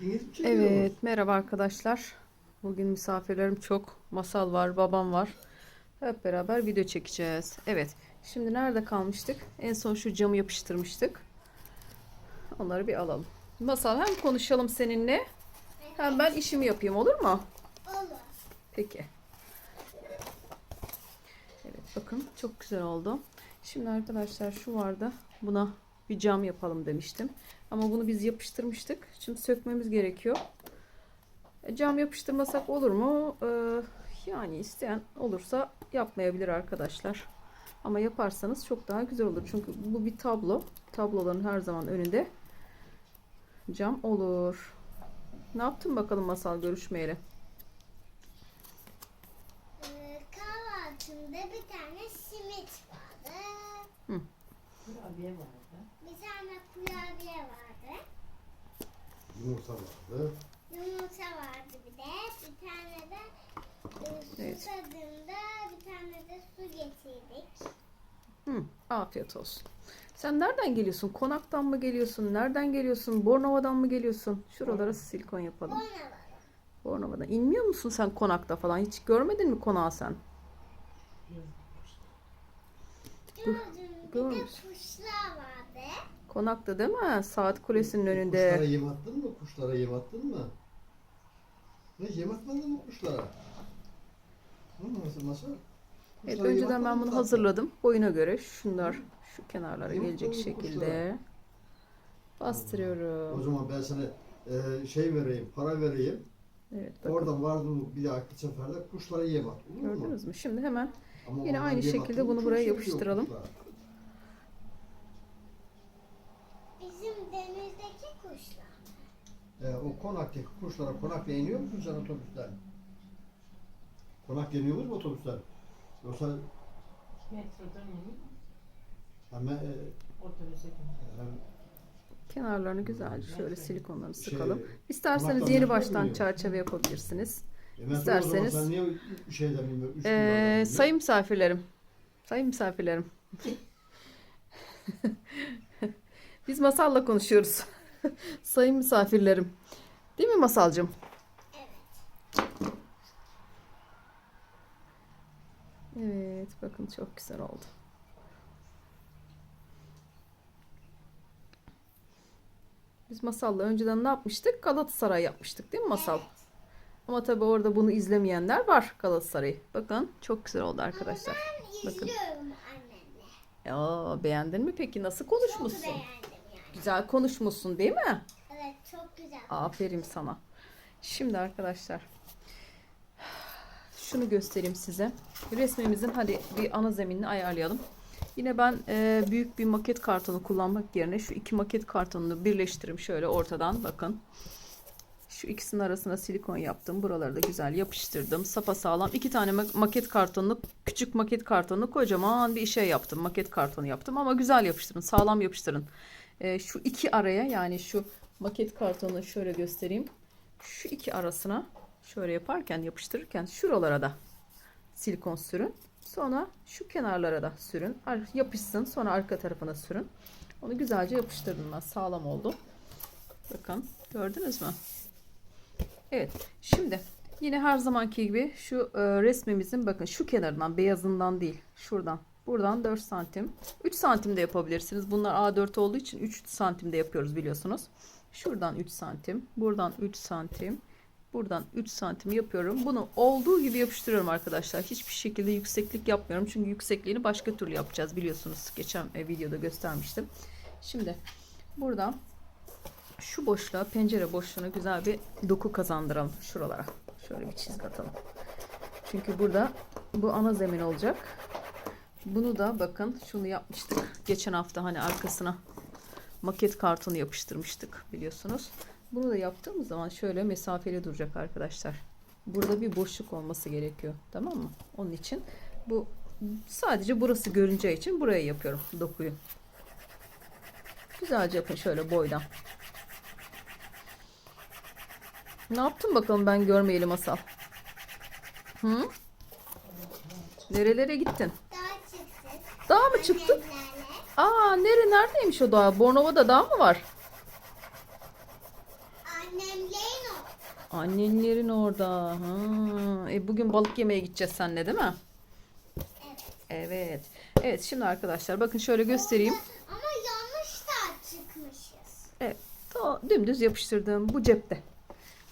Çekiyorsunuz? Evet, merhaba arkadaşlar. Bugün misafirlerim çok. Masal var, babam var. Hep beraber video çekeceğiz. Evet, şimdi nerede kalmıştık? En son şu camı yapıştırmıştık. Onları bir alalım. Masal hem konuşalım seninle hem ben işimi yapayım olur mu? Olur. Peki. Evet bakın çok güzel oldu. Şimdi arkadaşlar şu vardı. Buna bir cam yapalım demiştim. Ama bunu biz yapıştırmıştık. Şimdi sökmemiz gerekiyor. E, Cam yapıştırmasak olur mu? Ee, yani isteyen olursa yapmayabilir arkadaşlar. Ama yaparsanız çok daha güzel olur. Çünkü bu bir tablo. Tabloların her zaman önünde cam olur. Ne yaptın bakalım masal görüşmeyeli? Ee, kahvaltımda bir tane simit vardı. Kurabiye vardı. Bir tane kurabiye vardı. Yumurta vardı. Yumurta vardı bir de. Bir tane de e, su Evet. tadında bir tane de su getirdik. Hı, afiyet olsun. Sen nereden geliyorsun? Konaktan mı geliyorsun? Nereden geliyorsun? Bornova'dan mı geliyorsun? Şuralara silikon yapalım. Var. Bornova'dan. İnmiyor musun sen konakta falan? Hiç görmedin mi konağı sen? Gördüm. Bir de kuşlar vardı. Konakta değil mi? Saat kulesinin Kuşlara önünde. yem attın mı? Kuşlara yem attın mı? Ne yem atmadın mı kuşlara? Hı, nasıl nasıl? Evet, Kuşlara yem önceden atmadın ben mı bunu tatlım? hazırladım. Boyuna göre şunlar şu kenarlara Yok, gelecek yok, şekilde O bastırıyorum. zaman ben sana e, şey vereyim, para vereyim. Evet bakın. Oradan vardığın bir dahaki seferde kuşlara yem at. Olur mu? Gördünüz mü? Şimdi hemen Ama Yine aynı yem şekilde attın mı bunu çok buraya seviyor yapıştıralım. kuşlar. Bizim denizdeki kuşlar. E, o konaktaki kuşlara konakla iniyor musun sen otobüsten? Konak iniyor mu otobüsten? Yoksa Metrodan inip hemen e, otobüse e, kenarlarını güzelce şöyle silikonlarını Şey, sıkalım. İsterseniz yeni metro baştan çerçeve yapabilirsiniz. E İsterseniz- sen niye şeyden? Üç Ee, sayın misafirlerim. Sayın misafirlerim. Biz Masal'la konuşuyoruz. sayın misafirlerim. Değil mi Masalcığım? Evet. Evet, bakın çok güzel oldu. Biz Masal'la önceden ne yapmıştık? Galatasaray yapmıştık değil mi Masal? Evet. Ama tabii orada bunu izlemeyenler var Galatasaray'ı. Bakın çok güzel oldu arkadaşlar. Ben Bakın. izliyorum annemle. Ya beğendin mi peki? Nasıl Çok konuşmuşsun? beğendim yani. Güzel konuşmuşsun değil mi? Evet çok güzel. Aferin sana. Şimdi arkadaşlar şunu göstereyim size. Resmimizin hadi bir ana zeminini ayarlayalım. Yine ben e, büyük bir maket kartonu kullanmak yerine şu iki maket kartonunu birleştirip şöyle ortadan bakın. Şu ikisinin arasına silikon yaptım. Buraları da güzel yapıştırdım. Sapa sağlam. iki tane ma- maket kartonunu, küçük maket kartonunu kocaman bir şey yaptım. Maket kartonu yaptım ama güzel yapıştırın. Sağlam yapıştırın. E, şu iki araya yani şu maket kartonunu şöyle göstereyim. Şu iki arasına şöyle yaparken yapıştırırken şuralara da silikon sürün. Sonra şu kenarlara da sürün. Yapışsın. Sonra arka tarafına sürün. Onu güzelce yapıştırdım ben. Sağlam oldu. Bakın gördünüz mü? Evet. Şimdi yine her zamanki gibi şu e, resmimizin bakın şu kenarından beyazından değil. Şuradan. Buradan 4 santim. 3 santim de yapabilirsiniz. Bunlar A4 olduğu için 3 santimde yapıyoruz biliyorsunuz. Şuradan 3 santim. Buradan 3 santim. Buradan 3 santim yapıyorum. Bunu olduğu gibi yapıştırıyorum arkadaşlar. Hiçbir şekilde yükseklik yapmıyorum. Çünkü yüksekliğini başka türlü yapacağız biliyorsunuz. Geçen e, videoda göstermiştim. Şimdi buradan şu boşluğa, pencere boşluğuna güzel bir doku kazandıralım şuralara. Şöyle bir çizgi atalım. Çünkü burada bu ana zemin olacak. Bunu da bakın şunu yapmıştık. Geçen hafta hani arkasına maket kartonu yapıştırmıştık biliyorsunuz. Bunu da yaptığımız zaman şöyle mesafeli duracak arkadaşlar. Burada bir boşluk olması gerekiyor. Tamam mı? Onun için bu sadece burası görüneceği için buraya yapıyorum dokuyu. Güzelce yapın şöyle boydan. Ne yaptın bakalım ben görmeyeli masal? Hı? Nerelere gittin? Mı? Annemlerle. Aa nere neredeymiş o dağ? Bornova'da dağ mı var? Annemle Annenlerin orada. Ha. E bugün balık yemeye gideceğiz seninle değil mi? Evet. Evet. Evet şimdi arkadaşlar bakın şöyle göstereyim. Ama yanlış da çıkmışız. Evet. Ta dümdüz yapıştırdım. Bu cepte.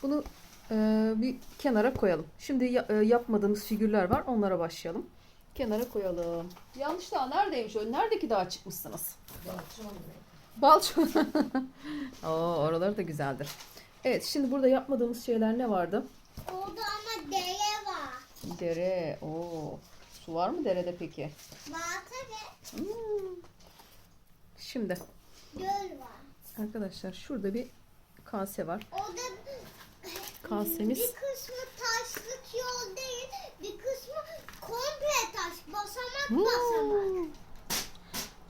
Bunu e, bir kenara koyalım. Şimdi ya- e, yapmadığımız figürler var. Onlara başlayalım. Kenara koyalım. Yanlış dağ neredeymiş o? Neredeki dağa çıkmışsınız? Balço. Oo, oraları da güzeldir. Evet şimdi burada yapmadığımız şeyler ne vardı? Orada ama dere var. Dere. Oo. Su var mı derede peki? Var tabii. Hmm. Şimdi Göl var. arkadaşlar şurada bir kase var. Orada Kasemiz. bir kısmı taşlık yol değil, Basamak basamak. Hmm.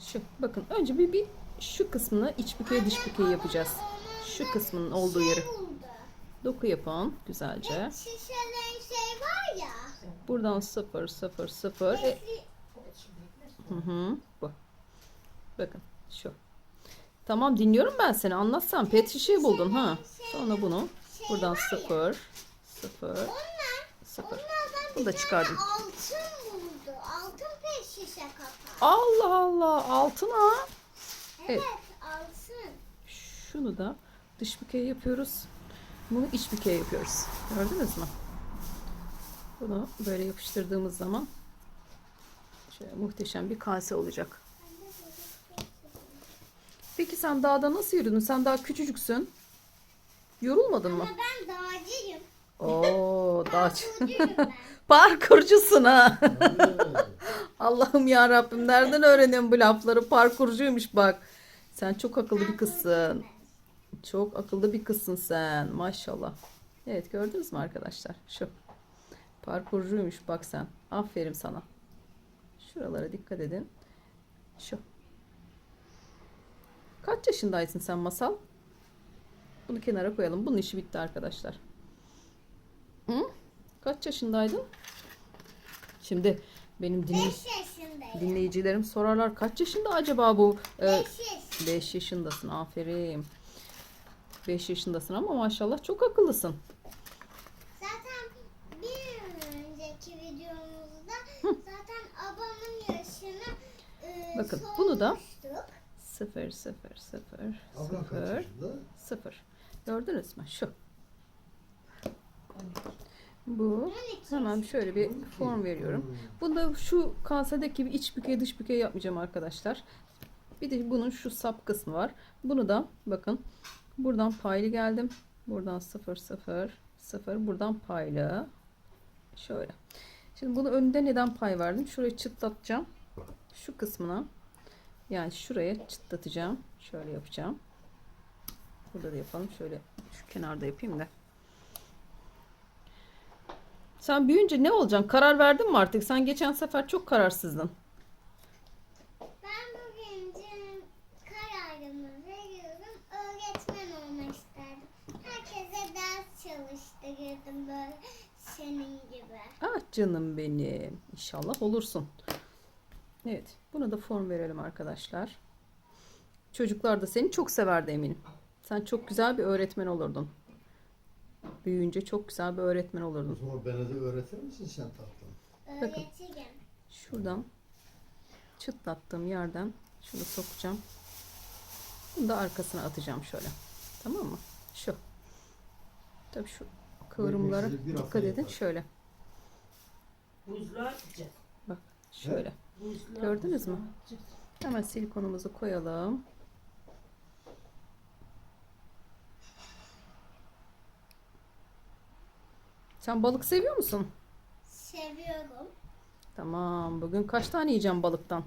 Şu bakın önce bir bir şu kısmını iç bükey dış bükey yapacağız. Şu kısmının olduğu yeri. Şey. Doku yapalım güzelce. Şişelerin şey var ya. Buradan 0 0 0. E, hı hı, bu. Bakın şu. Tamam dinliyorum ben seni. Anlatsan pet şişeyi buldun ha. Sonra bunu buradan 0 0 0. Onlardan Bunu da çıkardım. altın buldu. Altın pet şişe Allah Allah altına. Evet, altın. Şunu da dış bükey yapıyoruz. Bunu iç bükey yapıyoruz. Gördünüz mü? Bunu böyle yapıştırdığımız zaman şöyle muhteşem bir kase olacak. Peki sen dağda nasıl yürüdün? Sen daha küçücüksün. Yorulmadın mı? Ama ben dağcıyım. Oo, dağcı. Parkurcusun ha. Allah'ım ya Rabbim nereden öğreniyorsun bu lafları? Parkurcuymuş bak. Sen çok akıllı bir kızsın. Çok akıllı bir kızsın sen. Maşallah. Evet gördünüz mü arkadaşlar? Şu. Parkurcuymuş bak sen. Aferin sana. Şuralara dikkat edin. Şu. Kaç yaşındaysın sen Masal? Bunu kenara koyalım. Bunun işi bitti arkadaşlar. Hı? Kaç yaşındaydın? Şimdi benim dinley- 5 yaşındayım. dinleyicilerim sorarlar kaç yaşında acaba bu? 5 yaşındayım. 5 yaşındasın aferin. 5 yaşındasın ama maşallah çok akıllısın. Zaten bir önceki videomuzda zaten ablamın yaşını e, Bakın, bunu da- sormuştuk. 0 0 0 Ablam kaç 0 yaşında? 0. Gördünüz mü? Şu. Bu. 12 Hemen şöyle bir form veriyorum. Bunda şu kasedeki bir iç bükey dış bükey yapmayacağım arkadaşlar. Bir de bunun şu sap kısmı var. Bunu da bakın buradan paylı geldim. Buradan 0 0 0 buradan paylı. Şöyle. Şimdi bunu önünde neden pay verdim? Şurayı çıtlatacağım. Şu kısmına yani şuraya çıtlatacağım. Şöyle yapacağım. Burada da yapalım. Şöyle şu kenarda yapayım da. Sen büyüyünce ne olacaksın? Karar verdin mi artık? Sen geçen sefer çok kararsızdın. Ben bugün kararımı veriyorum. Öğretmen olmak isterdim. Herkese ders çalıştırırdım böyle senin gibi. Ah canım benim. İnşallah olursun. Evet. Buna da form verelim arkadaşlar. Çocuklar da seni çok severdi eminim. Sen çok güzel bir öğretmen olurdun. Büyüyünce çok güzel bir öğretmen O olurdun. zaman bana da öğretir misin sen tatlım? Öğretirim. Şuradan çıtlattığım yerden şunu sokacağım. Bunu da arkasına atacağım şöyle. Tamam mı? Şu. Tabii şu kıvrımlara Birbirimizi bir hafta dikkat edin. yapar. Şöyle. Buzluğa atacağız. Bak şöyle. Buzluğa, Gördünüz mü? buzluğa atacağız. Hemen silikonumuzu koyalım. Sen balık seviyor musun? Seviyorum. Tamam. Bugün kaç tane yiyeceğim balıktan?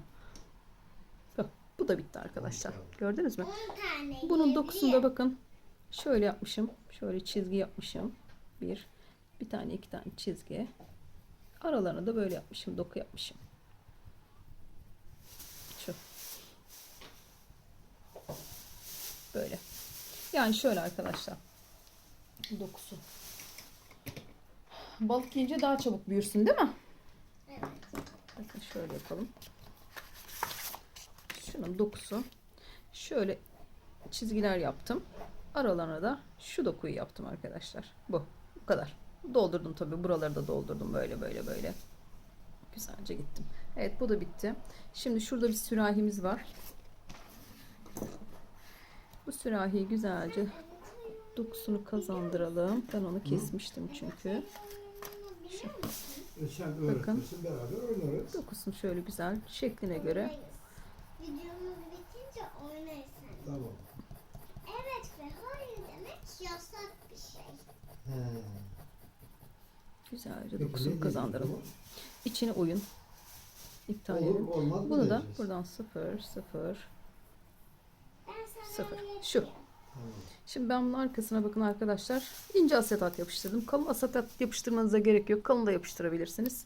Bak, bu da bitti arkadaşlar. Gördünüz mü? 10 tane Bunun dokusunda bakın. Şöyle yapmışım. Şöyle çizgi yapmışım. Bir. Bir tane iki tane çizgi. Aralarına da böyle yapmışım. Doku yapmışım. Şu. Böyle. Yani şöyle arkadaşlar. Dokusu. Balık yiyince daha çabuk büyürsün değil mi? Evet. Bakın şöyle yapalım. Şunun dokusu. Şöyle çizgiler yaptım. aralarına da şu dokuyu yaptım arkadaşlar. Bu. Bu kadar. Doldurdum tabii. Buraları da doldurdum. Böyle böyle böyle. Güzelce gittim. Evet bu da bitti. Şimdi şurada bir sürahimiz var. Bu sürahiyi güzelce dokusunu kazandıralım. Ben onu kesmiştim çünkü. Sen öğretirsin beraber oynarız. Dokusunu şöyle güzel şekline göre Videomuz bitince oynarız. Tamam. Evet ve hayır demek yasak bir şey. He. güzelce dokusunu kazandıralım. İçine oyun. İptal? Olur edin. olmaz mı Bunu da diyeceğiz? buradan 0 0 Ben sana Sıfır. Şu. Şimdi ben bunun arkasına bakın arkadaşlar. İnce asetat yapıştırdım. Kalın asetat yapıştırmanıza gerek yok. Kalın da yapıştırabilirsiniz.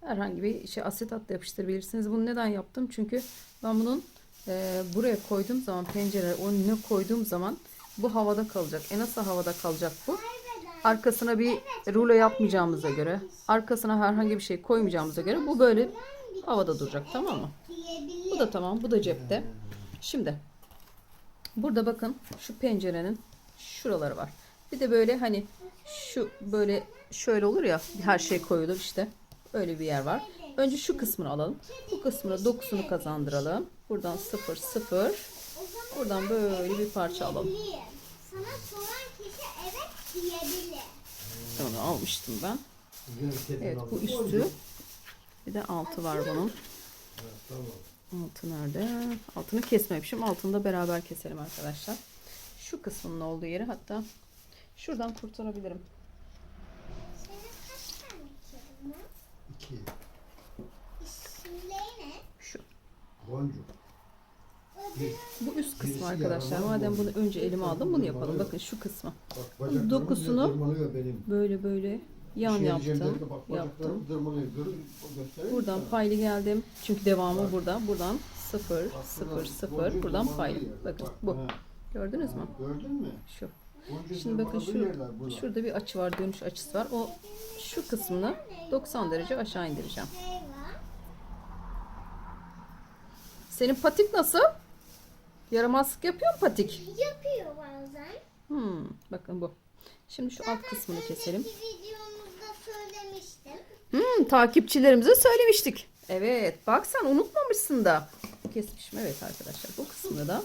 Herhangi bir şey asetat da yapıştırabilirsiniz. Bunu neden yaptım? Çünkü ben bunun e, buraya koyduğum zaman pencere önüne koyduğum zaman bu havada kalacak. E nasıl havada kalacak bu? Arkasına bir rulo yapmayacağımıza göre, arkasına herhangi bir şey koymayacağımıza göre bu böyle havada duracak tamam mı? Bu da tamam. Bu da cepte. Şimdi burada bakın şu pencerenin şuraları var. Bir de böyle hani şu böyle şöyle olur ya her şey koyulur işte. Öyle bir yer var. Önce şu kısmını alalım. Bu kısmına dokusunu kazandıralım. Buradan 0 0. Buradan böyle bir parça alalım. Sana soran kişi evet diyebilir. Onu almıştım ben. Evet bu üstü. Bir de altı var bunun. Evet, tamam. Altı nerede? Altını kesmemişim. Altını da beraber keselim arkadaşlar. Şu kısmının olduğu yeri hatta şuradan kurtarabilirim. İki. Şu. Boncuk. Bu üst kısmı arkadaşlar. Madem bu- bunu önce elime aldım bunu yapalım. Bakın şu kısmı. Bacaklarım Dokusunu-. Böyle böyle yan Şey yaptım. Yaptım. Buradan paylı geldim. Çünkü devamı Bak. burada. Buradan 0 Bak 0 buradan 0 boncuk buradan paylı. Bakın Bak, bu. ha, Gördünüz mü? Gördün mü? Şu. Şimdi bakın şu şurada bir açı var. Dönüş açısı var. O şu kısmını 90 derece aşağı indireceğim. Senin patik nasıl? Yaramazlık yapıyor mu patik? Yapıyor bazen. Hmm, bakın bu. Şimdi şu alt kısmını keselim. Söylemiştim. Hmm, takipçilerimize söylemiştik. Evet, bak sen unutmamışsın da. Kesmişim evet arkadaşlar. Bu kısmını da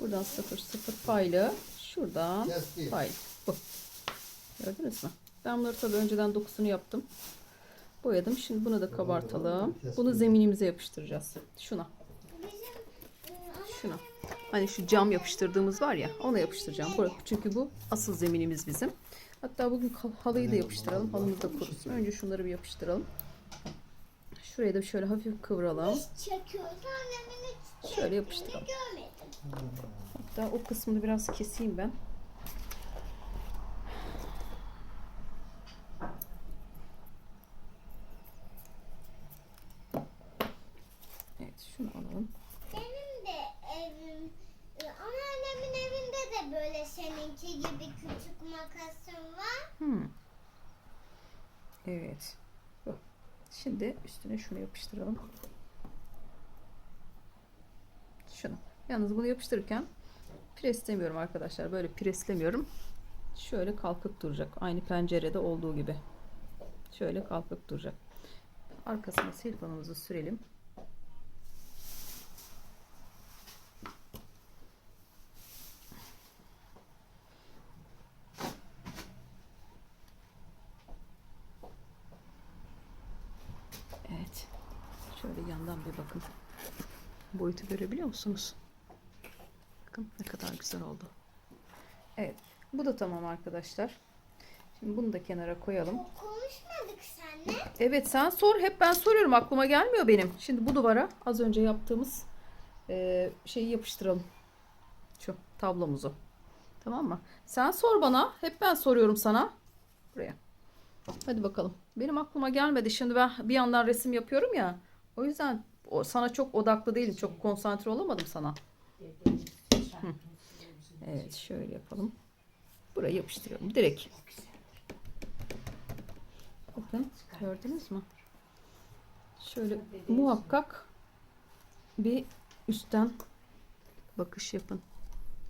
buradan 0 0 paylı. Şuradan Kesti. paylı. Bu. Gördünüz mü? Ben bunları tabii önceden dokusunu yaptım. Boyadım. Şimdi bunu da kabartalım. Bunu zeminimize yapıştıracağız. Şuna. Şuna. Hani şu cam yapıştırdığımız var ya ona yapıştıracağım. Çünkü bu asıl zeminimiz bizim. Hatta bugün halıyı da yapıştıralım. Halımız da kurusun. Önce şunları bir yapıştıralım. Şurayı da şöyle hafif hiç Şöyle yapıştıralım. Hatta o kısmını biraz keseyim ben. Evet şunu alalım. Benim de evim, e, anneannemin evinde de böyle seninki gibi küçük makasım var. Hmm. Evet. Şimdi üstüne şunu yapıştıralım. Şunu. Yalnız bunu yapıştırırken preslemiyorum arkadaşlar. Böyle preslemiyorum. Şöyle kalkıp duracak. Aynı pencerede olduğu gibi. Şöyle kalkıp duracak. Arkasına silikonumuzu sürelim. Evet. Şöyle yandan bir bakın. Boyutu görebiliyor musunuz? Bakın ne kadar güzel oldu. Evet. Bu da tamam arkadaşlar. Şimdi bunu da kenara koyalım. Konuşmadık seninle. Evet sen sor. Hep ben soruyorum. Aklıma gelmiyor benim. Şimdi bu duvara az önce yaptığımız eee, şeyi yapıştıralım. Şu tablomuzu. Tamam mı? Sen sor bana. Hep ben soruyorum sana. Buraya. Hadi bakalım. Benim aklıma gelmedi. Şimdi ben bir yandan resim yapıyorum ya. O yüzden o, sana çok odaklı değilim. Çok konsantre olamadım sana. Evet şöyle yapalım. Buraya yapıştırıyorum. Direkt. Bakın gördünüz mü? Şöyle muhakkak bir üstten bakış yapın.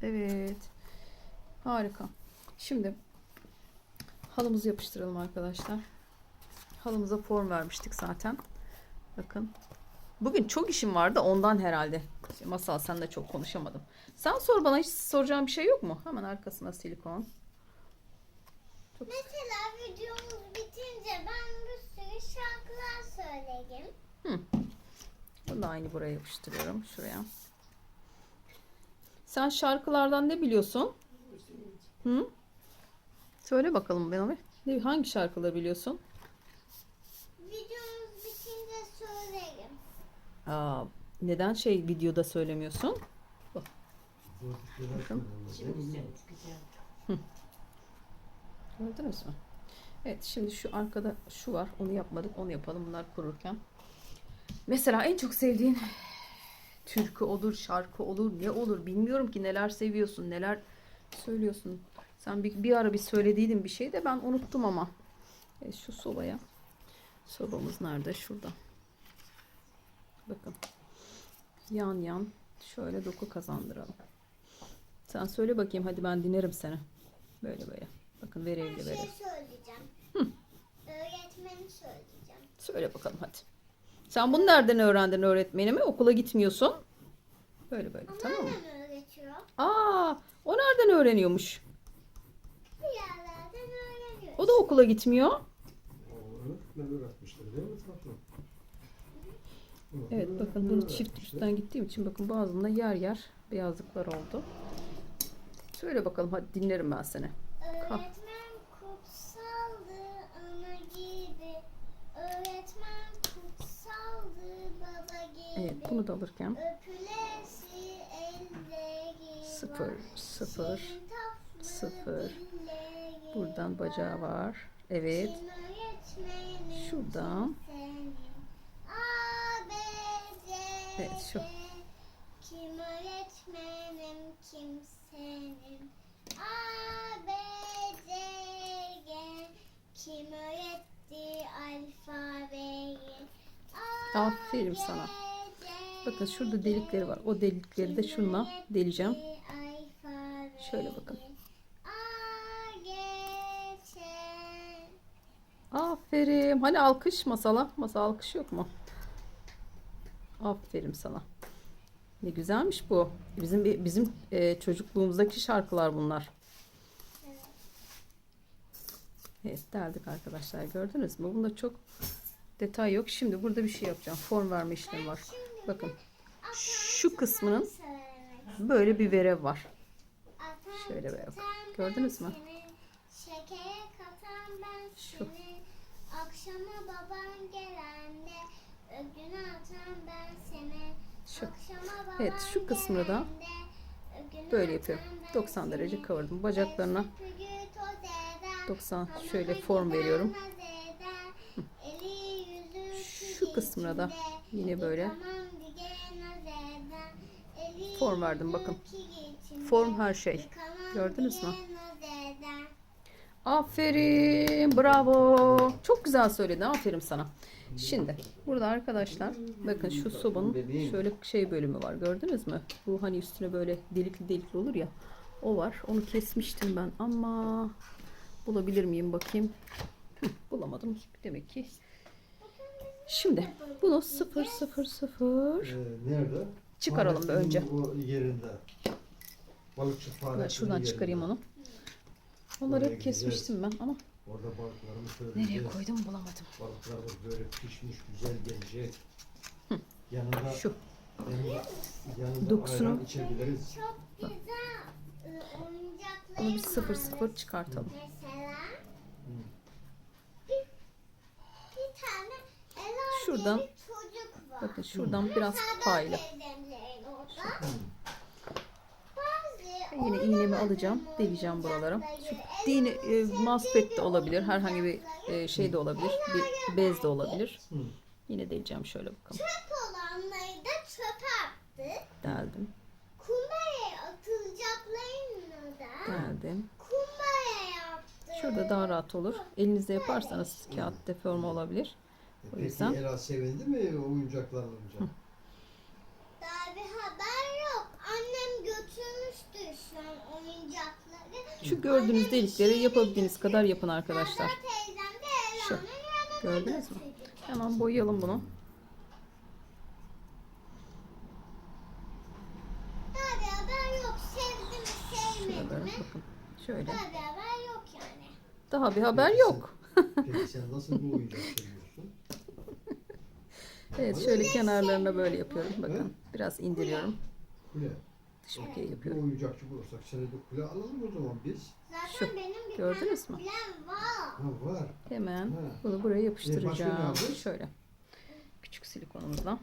Evet. Harika. Şimdi halımızı yapıştıralım arkadaşlar. Halımıza form vermiştik zaten. Bakın. Bugün çok işim vardı ondan herhalde. Masal sen de çok konuşamadım. Sen sor bana hiç soracağım bir şey yok mu? Hemen arkasına silikon. Mesela videomuz bitince ben bir sürü şarkılar söyleyeyim. Bunu da aynı buraya yapıştırıyorum. Şuraya. Sen şarkılardan ne biliyorsun? Hı? Söyle bakalım bana hangi şarkıları biliyorsun? Videomuz bitince söyleyeyim. Aa, neden şey videoda söylemiyorsun? Gördünüz mü? Evet şimdi şu arkada şu var. Onu yapmadık. Onu yapalım bunlar kururken. Mesela en çok sevdiğin türkü olur, şarkı olur, ne olur bilmiyorum ki neler seviyorsun, neler söylüyorsun. Sen bir, bir ara bir söylediydin bir şey de ben unuttum ama. Evet, şu sobaya. Sobamız nerede? Şurada. Bakın. Yan yan şöyle doku kazandıralım. Sen söyle bakayım hadi ben dinlerim seni. Böyle böyle. Bakın Ben verevli şey verev. söyleyeceğim. Öğretmeni söyleyeceğim. Söyle bakalım hadi. Sen bunu nereden öğrendin öğretmenimi? Okula gitmiyorsun. Böyle böyle Ama tamam mı? öğretiyor. Aa, o nereden öğreniyormuş? Bir yerlerden öğreniyor. O da okula gitmiyor. O öğretmen öğretmişler değil mi tatlım? Evet bakın bunu çift üstten gittiğim için bakın bazında yer yer beyazlıklar oldu. Söyle bakalım hadi dinlerim ben seni. Öğretmen kutsaldı ana gibi. Öğretmen kutsaldı baba gibi. Evet bunu da alırken Öpülesi sıfır var. sıfır sıfır. dilleri buradan bacağı var. Evet şuradan senin? A, B, C, Evet, şu. Kim öğretmenim kimsenin? A, B, C, G. Kim öğretti alfabeyi? A, Aferin B, sana. Bakın şurada G. delikleri var. O delikleri de öğretti deleceğim. Şöyle bakın. G. Aferin. Hani alkış masala? Masa alkış yok mu? Aferin sana. Ne güzelmiş bu. Bizim bizim e, çocukluğumuzdaki şarkılar bunlar. Evet derdik arkadaşlar. Gördünüz mü? Bunda çok detay yok. Şimdi burada bir şey yapacağım. Form verme işlemi var. Bakın. Şu kısmının böyle bir verev var. Şöyle böyle bakın. Gördünüz mü? Şekere katan ben seni. Akşama baban gelende ögünü atan. Şu. Evet, şu kısmını da Böyle yapıyorum. ben 90 derece kıvırdım. Bacaklarına Süpürge toz eder, 90 hamama şöyle form veriyorum. Şu kısmına da yine böyle Form verdim, bakın. Form her şey. Gördünüz mü? Aferin, bravo. Çok güzel söyledin. Aferin sana. Şimdi burada arkadaşlar bakın şu sobanın şöyle şey bölümü var. Gördünüz mü? Bu hani üstüne böyle delikli delikli olur ya. O var. Onu kesmiştim ben ama bulabilir miyim bakayım. Bulamadım. Demek ki. Şimdi bunu 0 0 0 Ee, nerede? çıkaralım bir önce. O yerinde. Balıkçı şuradan çıkarayım onu. Onları hep kesmiştim ben ama Orada balıklarımız şöyle nereye güzel. koydum bulamadım. Balıklarımız böyle pişmiş güzel gelecek. Yanında Şu yanında, yanında Dokusunu- ayran içebiliriz. Çok güzel oyuncaklarım bunu bir 0 vardı. 0 çıkartalım. Mesela bir, bir tane Ela Şuradan- diye bir çocuk var. Bakın şuradan biraz Serdar payla. teyzemlerin orada. Bazı Yine iğnemi alacağım, deleceğim buralara. Şu dini e, mousepad de olabilir, herhangi bir e, şey de olabilir, bir bez de olabilir. Hı. Yine deleceğim şöyle bakalım. Çöp olanları da çöpe attı. Deldim, Kumbaya atılacaklarını da deldim. kumbaya yaptı. Şurada daha rahat olur. Elinizde yaparsanız kağıt deforme olabilir. O Peki yüzden- Ela sevindi mi oyuncaklar alınca? Daha bir haber yok. Annem götürmüştü şu Şu gördüğünüz delikleri yapabildiğiniz kadar yapın arkadaşlar. Şu. Gördünüz mü? Hemen boyayalım bunu. Mi? bakın. Şöyle. Daha bir haber yok yani. Daha bir haber yok. Peki sen nasıl bu seviyorsun? Evet şöyle kenarlarına böyle yapıyorum. Bakın biraz indiriyorum. Kule. Bir yapıyorum. oyuncakçı bulursak seni de kule alalım o zaman biz. Zaten Şu. benim bir Gördünüz tane mü? kulem var. Ha var. Hemen Ha. bunu buraya E, ne yapıştıracağım. yapacağız? Şöyle. Küçük silikonumuzla.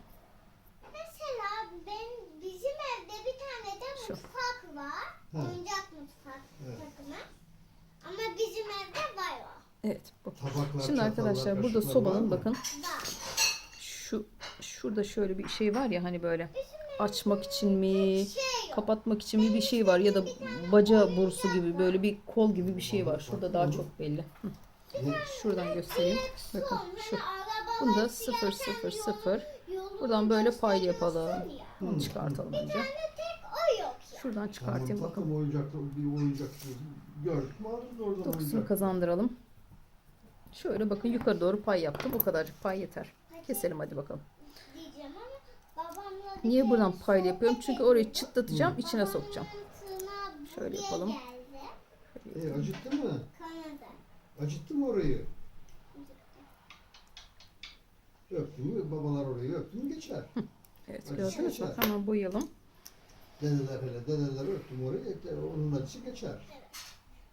Mesela ben bizim evde bir tane de Şu. mutfak var. Ha. Oyuncak mutfak Evet. takımı. Ama bizim evde var o. Evet bu. Tabaklar, Şimdi arkadaşlar burada kaşıklar var sobanın mı? bakın Var. şu şurada şöyle bir şey var ya hani böyle açmak için mi Şey kapatmak için mi bir şey var ya da baca borusu gibi böyle bir kol gibi bir şey var. Şurada daha çok belli. Şuradan göstereyim. Bakın şu. Bunda çıkarken 0 0 yol- 0. yolu Buradan böyle pay yapalım. ya. Bunu çıkartalım önce. Bir tek o yok ya. Şuradan çıkartayım takım oyuncaklı bir oyuncak gördük mü oradan Dokusunu kazandıralım. Şöyle bakın yukarı doğru pay yaptım. O kadarcık pay yeter. Keselim hadi bakalım. Diyeceğim ama babamla bir Niye buradan payla yapıyorum? Çünkü orayı çıtlatacağım, içine Babamın sokacağım. Şöyle yapalım. geldi. E, acıttı mı? Kanadı. Acıttı mı orayı? Öptü mü babalar orayı öptü mü geçer. Evet Hadi gördünüz mü? Hemen boyayalım. Dedeler hele dedeler öptü mü orayı onun acısı geçer.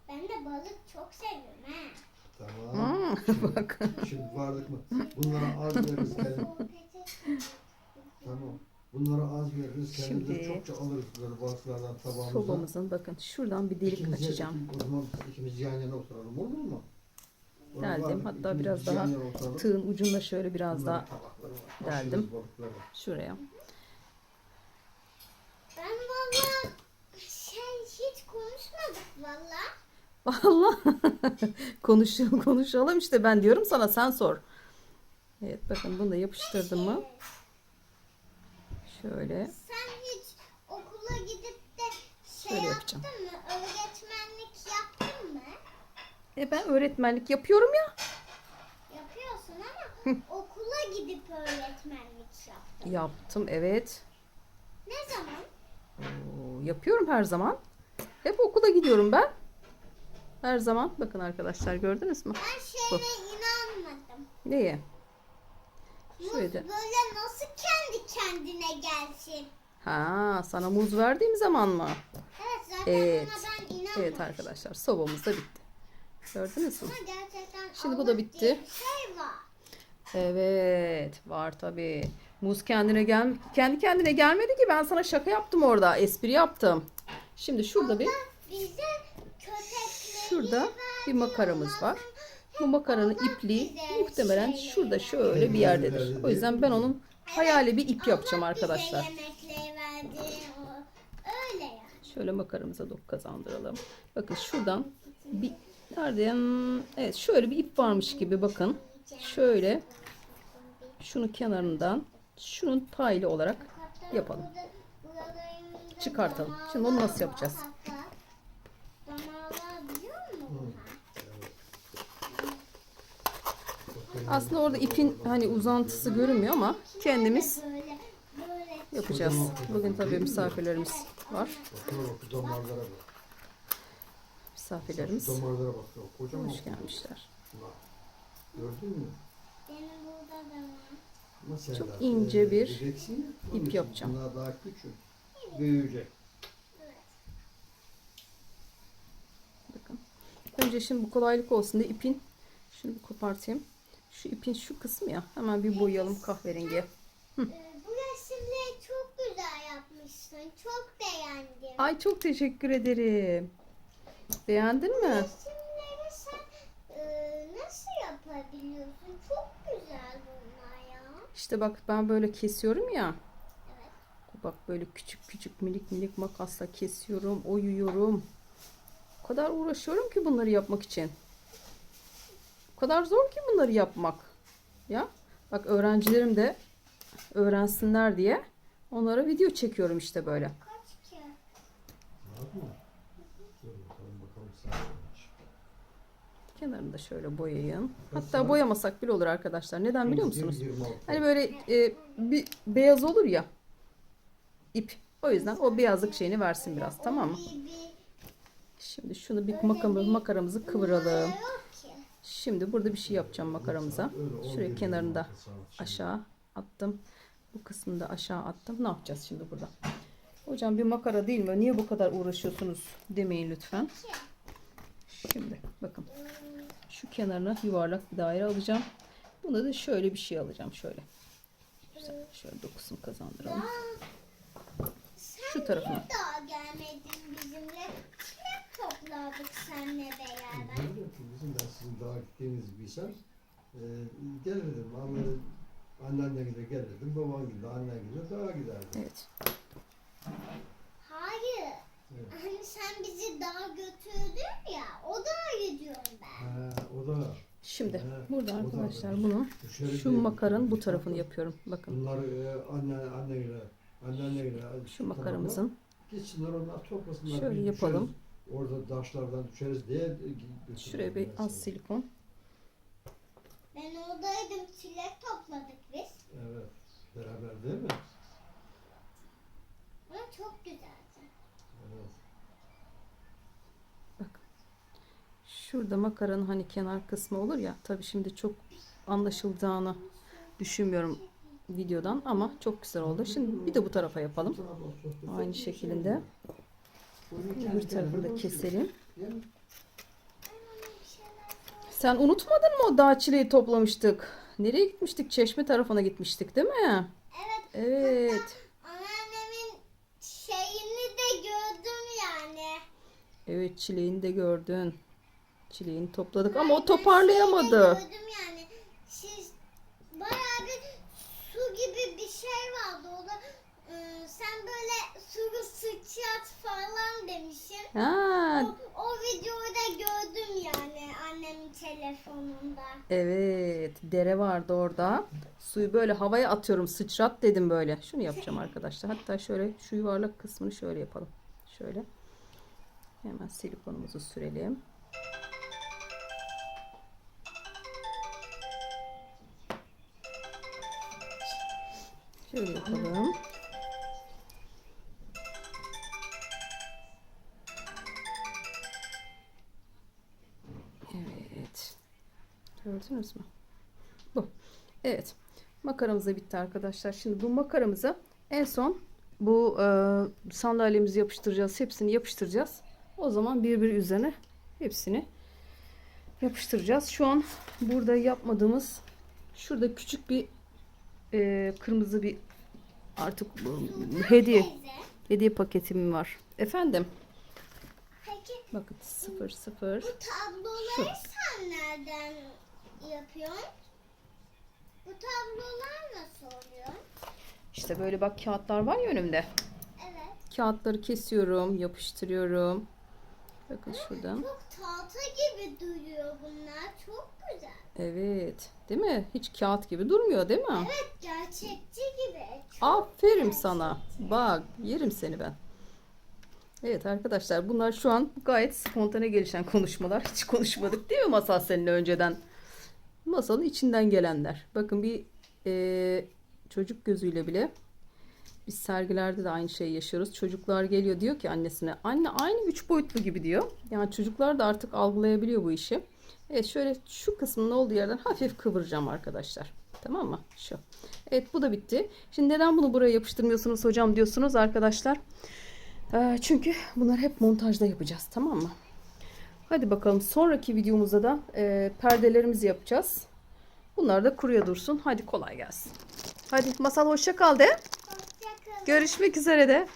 Ben de balık çok seviyorum ha. Tamam. Aa, Şimdi, bak. şimdi vardık mı? Bunlara az veririz. Tamam. Bunlara az veririz kendimize Şimdi- çokça alırız böyle balıklardan tabağımıza. Sobamızın bakın şuradan bir delik İkimiz- açacağım. O zaman ikimiz yan yana oturalım olur mu? Orada Deldim. vardık, Hatta ikimiz biraz yan daha yana oturalım. Tığın ucunda şöyle biraz Bunların daha tabakları var, deldim. şuraya. Ben valla şey hiç konuşmadık valla. Allah konuş konuşalım işte ben diyorum sana sen sor. Evet bakın bunu da yapıştırdım mı? Şöyle Sen hiç okula gidip de şey Şöyle yaptın yapacağım. mı? Öğretmenlik yaptın mı? E ben öğretmenlik yapıyorum ya. Yapıyorsun ama okula gidip öğretmenlik yaptın. Yaptım evet. Ne zaman? Oo, yapıyorum her zaman. Hep okula gidiyorum ben. Her zaman. Bakın arkadaşlar gördünüz mü? Ben şeyine inanmadım. Neye? Muz Şöyle. böyle nasıl kendi kendine gelsin? Ha, sana muz verdiğim zaman mı? Evet zaten Evet. buna ben inanmadım. Evet arkadaşlar, sobamız da bitti. Gördünüz mü? Şimdi bu Allah da bitti. şey var. Evet, var tabii. Muz kendine gel kendi kendine gelmedi ki ben sana şaka yaptım orada, espri yaptım. Şimdi şurada bir Bize şurada bir makaramız var. Bu makaranın ipliği muhtemelen şeyleri şurada şöyle bir yerdedir. O yüzden ben onun hayali bir ip yapacağım arkadaşlar. Şöyle makaramıza dok kazandıralım. Bakın şuradan bir nereden evet şöyle bir ip varmış gibi bakın. Şöyle şunu kenarından şunun paylı olarak yapalım. Çıkartalım. Şimdi onu nasıl yapacağız? Damarlar biliyor musun? Aslında orada ipin hani uzantısı görünmüyor ama kendimiz yapacağız. Bugün tabii misafirlerimiz var. Misafirlerimiz hoş gelmişler. Gördün mü? Çok ince bir ip yapacağım. Bunlar daha küçük. Büyüyecek. Önce şimdi bu kolaylık olsun diye ipin bir kopartayım. Şu ipin şu kısmı ya hemen bir boyayalım kahverengiye. Ee, bu resimleri çok güzel yapmışsın. Çok beğendim. Ay çok teşekkür ederim. Beğendin mi? Resimleri sen e, nasıl yapabiliyorsun? Çok güzel bunlar ya. İşte bak ben böyle kesiyorum ya. Evet. Bak böyle küçük küçük minik minik makasla kesiyorum, oyuyorum. O kadar uğraşıyorum ki bunları yapmak için. Kadar zor ki bunları yapmak. Ya bak öğrencilerim de öğrensinler diye onlara video çekiyorum işte böyle. Kaç. Kenarını da şöyle boyayın. Hatta boyamasak bile olur arkadaşlar. Neden biliyor musunuz? 26. Hani böyle e, bir beyaz olur ya ip. O yüzden o beyazlık şeyini versin biraz tamam mı? Şimdi şunu bir makamı, makaramızı kıvıralım. Şimdi burada bir şey yapacağım makaramıza. Şuraya kenarında 26 saat şimdi. aşağı attım. Bu kısmını da aşağı attım. Ne yapacağız şimdi burada? Hocam bir makara değil mi? Niye bu kadar uğraşıyorsunuz demeyin lütfen. Şimdi bakın. Şu kenarına yuvarlak bir daire alacağım. Buna da şöyle bir şey alacağım. Şöyle. Güzel. Şöyle dokusunu kazandıralım. Şu tarafına. Daha gelmedin bizimle. Çilek topladık seninle beraber. Sizin dağa gittiğinizi bilsem e, gelirdim ama annenle gider gelirdim, baban gider, annen gider, dağa giderdim. Evet. Hayır. Evet. Hani sen bizi dağa götürdün ya. O dağa gidiyorum ben. Ha, o da Şimdi Evet, burada arkadaşlar bunu şöyle şu bir- makarın bu tarafını yapıyorum. Bakın. Bunları e, anne anne gider, anneanne. Şu makaramızın Gitsinler onlar toplasınlar. Şöyle yapalım. düşeriz, Orada taşlardan düşeriz diye şuraya bir az silikon. Ben oradaydım. Çilek topladık biz. Evet. Beraber değil mi? Ama çok güzeldi. Evet. Şurada makaranın hani kenar kısmı olur ya. Tabii şimdi çok anlaşıldığını düşünmüyorum videodan ama çok güzel oldu. Şimdi bir de bu tarafa yapalım. Aynı şekilde. Öbür tarafını da keselim. Sen unutmadın mı o dağ çileği toplamıştık? Nereye gitmiştik? Çeşme tarafına gitmiştik değil mi? Evet. Evet. Anneannemin şeyini de gördüm yani. Evet çileğini de gördün. Çileğini topladık ama o Şeyini toparlayamadı. de gördüm yani. Siz bayağı bir su gibi bir şey vardı orada. Ee, sen böyle suru sıçrat falan demişsin. Ha, O, o videoyu da gördüm yani annemin telefonunda. evet dere vardı orada. Suyu böyle havaya atıyorum sıçrat dedim böyle. Şunu yapacağım arkadaşlar. Hatta şöyle şu yuvarlak kısmını şöyle yapalım. Şöyle. Hemen silikonumuzu sürelim. Şöyle yapalım. Gördünüz mü? Bu. Evet. Makaramız da bitti arkadaşlar. Şimdi bu makaramızı en son bu e, sandalyemizi yapıştıracağız. Hepsini yapıştıracağız. O zaman birbiri üzerine hepsini yapıştıracağız. Şu an burada yapmadığımız şurada küçük bir e, kırmızı bir artık bu, hediye Teyze. hediye paketim var. Efendim? Peki Bakın 0 0 bu tabloları sen nereden yapıyorsun? Bu tablolar nasıl oluyor? İşte böyle bak kağıtlar var ya önümde. Evet. Kağıtları kesiyorum, yapıştırıyorum. Bakın şuradan. Çok tahta gibi duruyor bunlar. Çok güzel. Evet. Değil mi? Hiç kağıt gibi durmuyor değil mi? Evet gerçekçi gibi. Çok Aferin sana. Bak yerim seni ben. Evet arkadaşlar bunlar şu an gayet spontane gelişen konuşmalar. Hiç konuşmadık değil mi Masal seninle önceden? Masalın içinden gelenler. Bakın bir eee, çocuk gözüyle bile biz sergilerde de aynı şeyi yaşıyoruz. Çocuklar geliyor diyor ki annesine anne aynı üç boyutlu gibi diyor. Yani çocuklar da artık algılayabiliyor bu işi. Evet şöyle şu kısmının olduğu yerden hafif kıvıracağım arkadaşlar. Tamam mı? Şu. Evet bu da bitti. Şimdi neden bunu buraya yapıştırmıyorsunuz hocam diyorsunuz arkadaşlar. Ee, çünkü bunları hep montajda yapacağız tamam mı? Hadi bakalım sonraki videomuzda da e, perdelerimizi yapacağız. Bunlar da kuruya dursun. Hadi kolay gelsin. Hadi masal hoşça kal de. Hoşçakalın. Görüşmek üzere de.